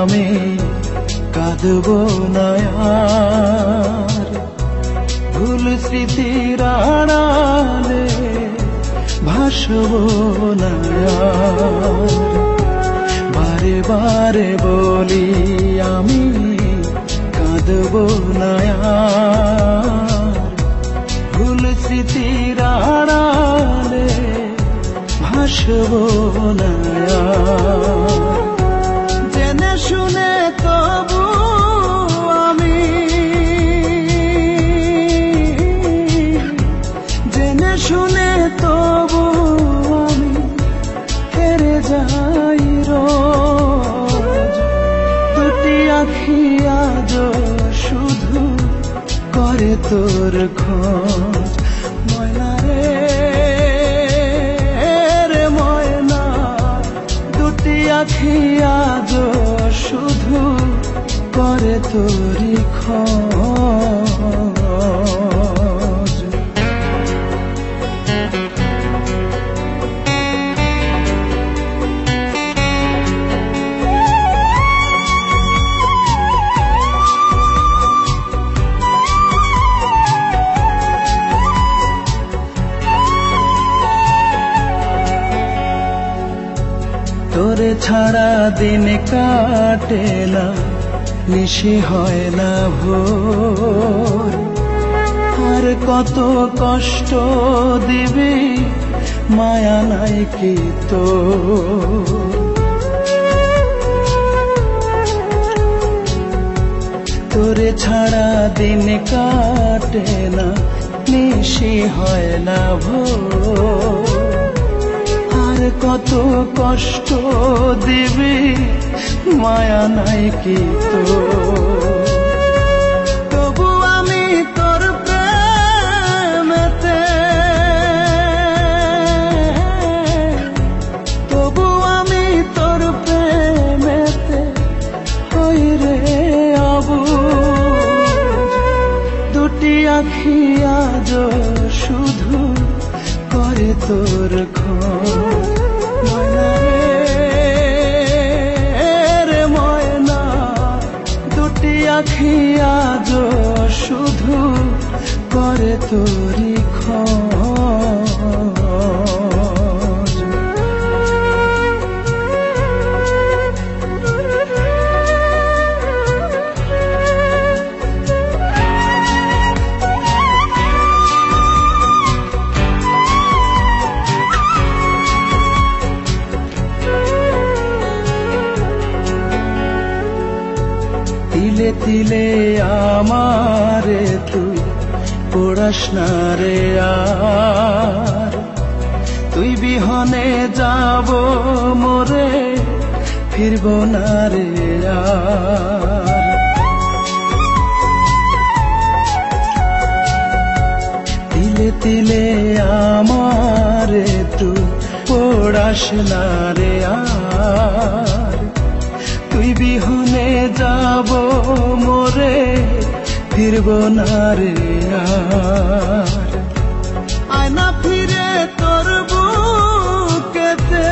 আমি কাঁদব না আর ভুল স্মৃতির আড়ালে ভাসব না আর। বারে বারে বলি, আমি কাঁদব না আর। ভুল স্মৃতির আড়ালে ভাসব না আখি আজ শুধু করে তোর খোঁজ। ময়না রে রে ময়না, দুটি আখি আজ শুধু করে তোরি খোঁজ। তোরে ছাড়া দিন কাটে না নিশি হয় না ভোর। আর কত কষ্ট দিবি, মায়া নাই কি তো তোরে ছাড়া দিন কাটে না নিশি হয় না ভোর। কত কষ্ট দিবি? মায়া নাই কি তো তবু আমি তোর প্রেমেতে। তবু আমি তোর প্রেমেতে হই রে অবু দুটি আখি আজ শুধু করে তোর খোঁজ। দুটি আখি আজ শুধু করে তোরি খোঁজ তিলে আমারে তুই, পড়াস না রে আর। তুই বিহনে যাব মোরে, ফিরব না রে তিলে তিলে আমারে তুই, পড়াস না আর। যাব মোরে ফিরব না রে আয়না ফিরে তোর বুকেতে।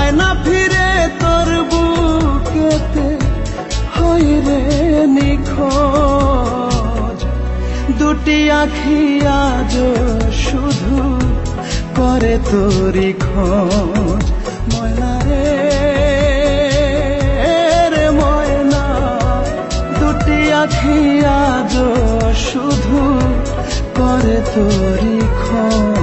আয়না ফিরে তোর বুকেতে হই রে দুটি আখি আজ শুধু করে তোরি খোঁজ। দুটি যো শুধু করে তোরি খোঁজ